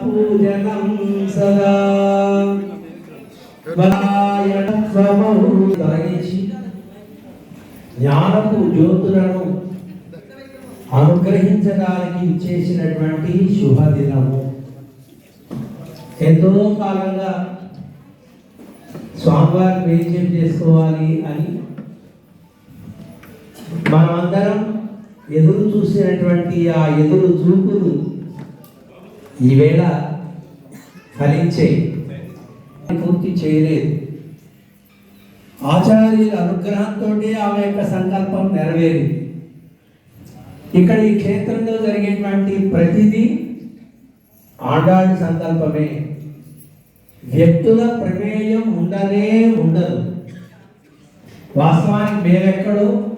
पूजनं सदा బలాయణ స్వమౌ ధరించి జ్ఞానపు జ్యోతులను అనుగ్రహించడానికి ఇచ్చేసినటువంటి శుభదినము. ఎంతో కాలంగా స్వామివారి పరిచయం చేసుకోవాలి అని మనమందరం ఎదురు చూసినటువంటి ఆ ఎదురు చూపులు ఈవేళ ఫలించే పూర్తి చేయలేదు. ఆచార్యుల అనుగ్రహంతో ఆమె యొక్క సంకల్పం నెరవేరింది. ఇక్కడ ఈ క్షేత్రంలో జరిగేటువంటి ప్రతిదీ ఆడాడి సంకల్పమే. వ్యక్తుల ప్రమేయం ఉండనే ఉండదు. వాస్తవానికి మేమెక్కడో